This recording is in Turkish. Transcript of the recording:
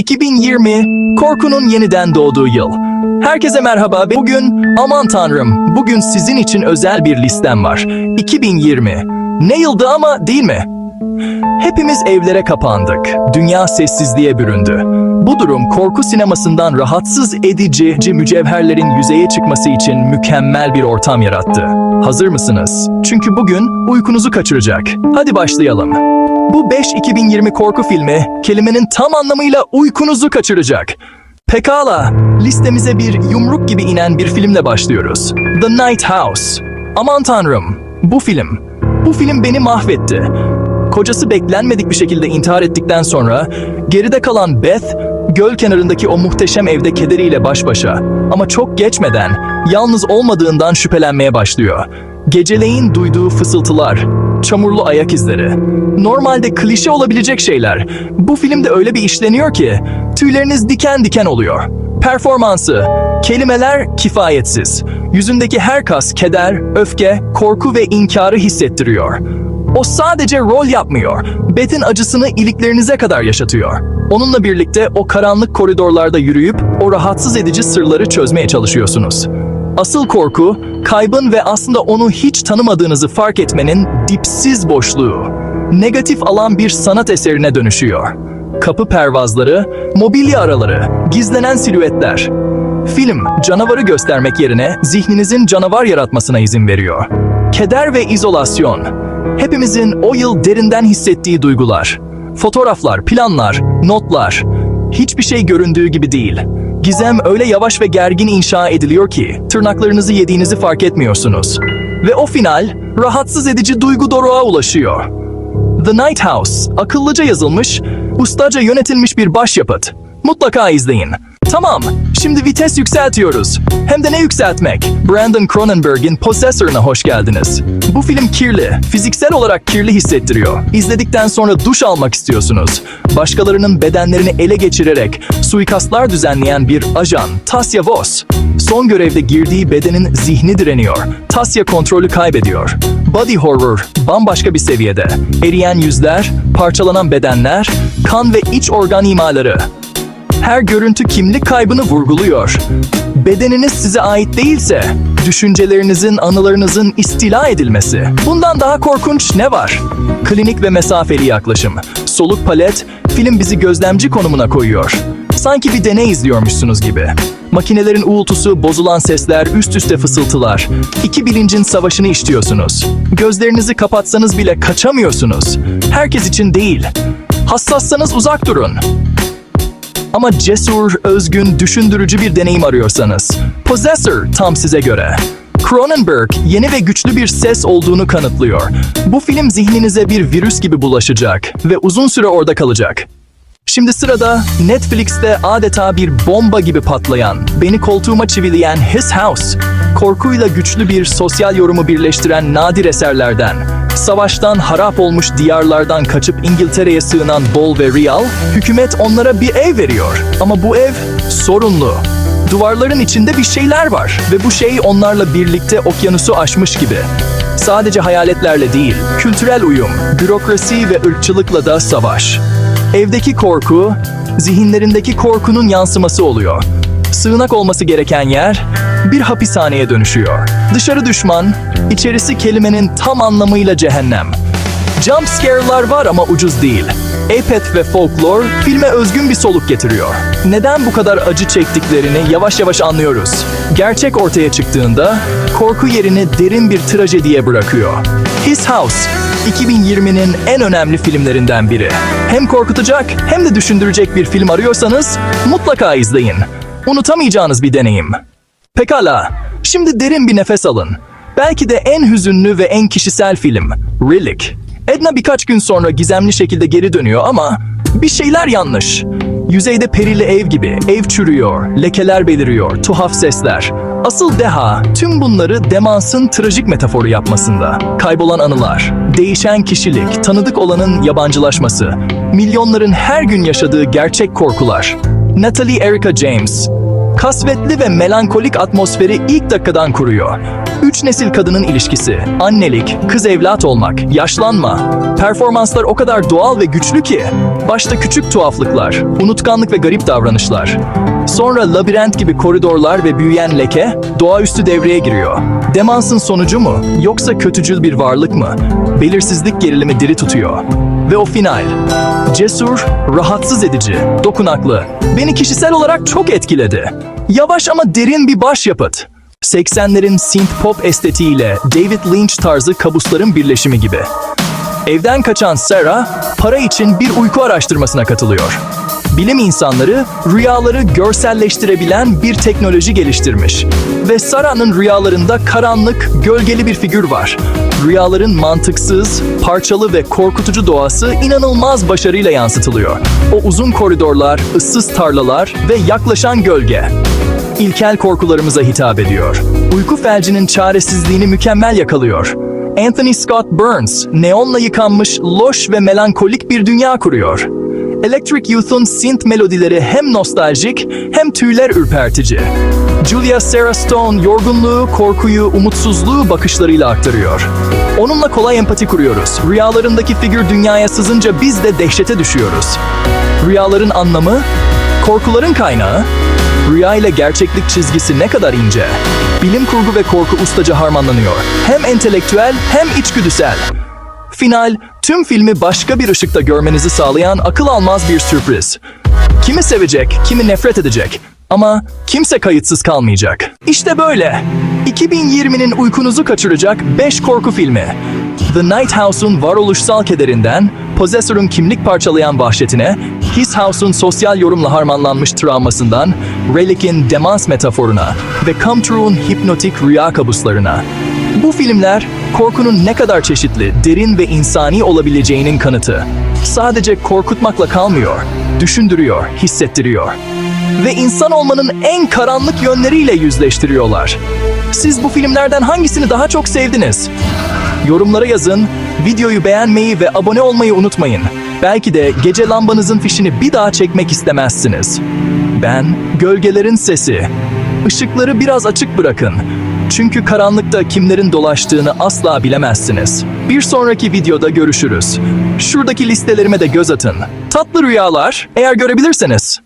2020 korkunun yeniden doğduğu yıl. Herkese merhaba. Bugün aman tanrım bugün sizin için özel bir listem var. 2020. Ne yıldı ama değil mi? Hepimiz evlere kapandık. Dünya sessizliğe büründü. Bu durum korku sinemasından rahatsız edici mücevherlerin yüzeye çıkması için mükemmel bir ortam yarattı. Hazır mısınız? Çünkü bugün uykunuzu kaçıracak. Hadi başlayalım. Bu 5 2020 korku filmi kelimenin tam anlamıyla uykunuzu kaçıracak. Pekala, listemize bir yumruk gibi inen bir filmle başlıyoruz. The Night House. Aman tanrım, bu film. Bu film beni mahvetti. Kocası beklenmedik bir şekilde intihar ettikten sonra geride kalan Beth, göl kenarındaki o muhteşem evde kederiyle baş başa. Ama çok geçmeden yalnız olmadığından şüphelenmeye başlıyor. Geceleyin duyduğu fısıltılar, çamurlu ayak izleri. Normalde klişe olabilecek şeyler. Bu filmde öyle bir işleniyor ki tüyleriniz diken diken oluyor. Performansı, kelimeler kifayetsiz. Yüzündeki her kas keder, öfke, korku ve inkarı hissettiriyor. O sadece rol yapmıyor. Beth'in acısını iliklerinize kadar yaşatıyor. Onunla birlikte o karanlık koridorlarda yürüyüp o rahatsız edici sırları çözmeye çalışıyorsunuz. Asıl korku, kaybın ve aslında onu hiç tanımadığınızı fark etmenin dipsiz boşluğu. Negatif alan bir sanat eserine dönüşüyor. Kapı pervazları, mobilya araları, gizlenen silüetler. Film, canavarı göstermek yerine zihninizin canavar yaratmasına izin veriyor. Keder ve izolasyon. Hepimizin o yıl derinden hissettiği duygular. Fotoğraflar, planlar, notlar. Hiçbir şey göründüğü gibi değil. Gizem öyle yavaş ve gergin inşa ediliyor ki tırnaklarınızı yediğinizi fark etmiyorsunuz. Ve o final rahatsız edici duygu doruğa ulaşıyor. The Night House, akıllıca yazılmış, ustaca yönetilmiş bir başyapıt. Mutlaka izleyin. Tamam, şimdi vites yükseltiyoruz. Hem de ne yükseltmek? Brandon Cronenberg'in Possessor'ına hoş geldiniz. Bu film kirli, fiziksel olarak kirli hissettiriyor. İzledikten sonra duş almak istiyorsunuz. Başkalarının bedenlerini ele geçirerek suikastlar düzenleyen bir ajan, Tasya Vos. Son görevde girdiği bedenin zihni direniyor. Tasya kontrolü kaybediyor. Body horror bambaşka bir seviyede. Eriyen yüzler, parçalanan bedenler, kan ve iç organ imaları. Her görüntü kimlik kaybını vurguluyor. Bedeniniz size ait değilse, düşüncelerinizin, anılarınızın istila edilmesi. Bundan daha korkunç ne var? Klinik ve mesafeli yaklaşım. Soluk palet, film bizi gözlemci konumuna koyuyor. Sanki bir deney izliyormuşsunuz gibi. Makinelerin uğultusu, bozulan sesler, üst üste fısıltılar. İki bilincin savaşını işliyorsunuz. Gözlerinizi kapatsanız bile kaçamıyorsunuz. Herkes için değil. Hassassanız uzak durun. Ama cesur, özgün, düşündürücü bir deneyim arıyorsanız, Possessor tam size göre. Cronenberg yeni ve güçlü bir ses olduğunu kanıtlıyor. Bu film zihninize bir virüs gibi bulaşacak ve uzun süre orada kalacak. Şimdi sırada Netflix'te adeta bir bomba gibi patlayan, beni koltuğuma çivileyen His House, korkuyla güçlü bir sosyal yorumu birleştiren nadir eserlerden, savaştan harap olmuş diyarlardan kaçıp İngiltere'ye sığınan Bol ve Real, hükümet onlara bir ev veriyor. Ama bu ev sorunlu. Duvarların içinde bir şeyler var ve bu şey onlarla birlikte okyanusu aşmış gibi. Sadece hayaletlerle değil, kültürel uyum, bürokrasi ve ırkçılıkla da savaş. Evdeki korku, zihinlerindeki korkunun yansıması oluyor. Sığınak olması gereken yer bir hapishaneye dönüşüyor. Dışarı düşman, içerisi kelimenin tam anlamıyla cehennem. Jump scare'lar var ama ucuz değil. Apet ve folklor filme özgün bir soluk getiriyor. Neden bu kadar acı çektiklerini yavaş yavaş anlıyoruz. Gerçek ortaya çıktığında korku yerini derin bir trajediye bırakıyor. His House 2020'nin en önemli filmlerinden biri. Hem korkutacak hem de düşündürecek bir film arıyorsanız mutlaka izleyin. Unutamayacağınız bir deneyim. Pekala, şimdi derin bir nefes alın. Belki de en hüzünlü ve en kişisel film, Relic. Edna birkaç gün sonra gizemli şekilde geri dönüyor ama bir şeyler yanlış. Yüzeyde perili ev gibi, ev çürüyor, lekeler beliriyor, tuhaf sesler. Asıl deha tüm bunları demansın trajik metaforu yapmasında. Kaybolan anılar, değişen kişilik, tanıdık olanın yabancılaşması, milyonların her gün yaşadığı gerçek korkular. Natalie Erica James, Kasvetli ve melankolik atmosferi ilk dakikadan kuruyor. Üç nesil kadının ilişkisi, annelik, kız evlat olmak, yaşlanma. Performanslar o kadar doğal ve güçlü ki. Başta küçük tuhaflıklar, unutkanlık ve garip davranışlar. Sonra labirent gibi koridorlar ve büyüyen leke, doğaüstü devreye giriyor. Demansın sonucu mu, yoksa kötücül bir varlık mı? Belirsizlik gerilimi diri tutuyor. Ve o final. Cesur, rahatsız edici, dokunaklı. Beni kişisel olarak çok etkiledi. Yavaş ama derin bir başyapıt. 80'lerin synth pop estetiğiyle David Lynch tarzı kabusların birleşimi gibi. Evden kaçan Sarah, para için bir uyku araştırmasına katılıyor. Bilim insanları rüyaları görselleştirebilen bir teknoloji geliştirmiş. Ve Sarah'nın rüyalarında karanlık, gölgeli bir figür var. Rüyaların mantıksız, parçalı ve korkutucu doğası inanılmaz başarıyla yansıtılıyor. O uzun koridorlar, ıssız tarlalar ve yaklaşan gölge ilkel korkularımıza hitap ediyor. Uyku felcinin çaresizliğini mükemmel yakalıyor. Anthony Scott Burns, neonla yıkanmış, loş ve melankolik bir dünya kuruyor. Electric Youth'un synth melodileri hem nostaljik hem tüyler ürpertici. Julia Sarah Stone yorgunluğu, korkuyu, umutsuzluğu bakışlarıyla aktarıyor. Onunla kolay empati kuruyoruz. Rüyalarındaki figür dünyaya sızınca biz de dehşete düşüyoruz. Rüyaların anlamı, korkuların kaynağı, Rüya ile gerçeklik çizgisi ne kadar ince. Bilim kurgu ve korku ustaca harmanlanıyor. Hem entelektüel hem içgüdüsel. Final, tüm filmi başka bir ışıkta görmenizi sağlayan akıl almaz bir sürpriz. Kimi sevecek, kimi nefret edecek. Ama kimse kayıtsız kalmayacak. İşte böyle. 2020'nin uykunuzu kaçıracak 5 korku filmi. The Night House'un varoluşsal kederinden, Possessor'ın kimlik parçalayan vahşetine, His House'un sosyal yorumla harmanlanmış travmasından, Relic'in demans metaforuna ve Come True'un hipnotik rüya kabuslarına. Bu filmler korkunun ne kadar çeşitli, derin ve insani olabileceğinin kanıtı. Sadece korkutmakla kalmıyor, düşündürüyor, hissettiriyor. Ve insan olmanın en karanlık yönleriyle yüzleştiriyorlar. Siz bu filmlerden hangisini daha çok sevdiniz? Yorumlara yazın, videoyu beğenmeyi ve abone olmayı unutmayın. Belki de gece lambanızın fişini bir daha çekmek istemezsiniz. Ben, gölgelerin sesi. Işıkları biraz açık bırakın. Çünkü karanlıkta kimlerin dolaştığını asla bilemezsiniz. Bir sonraki videoda görüşürüz. Şuradaki listelerime de göz atın. Tatlı rüyalar, eğer görebilirseniz.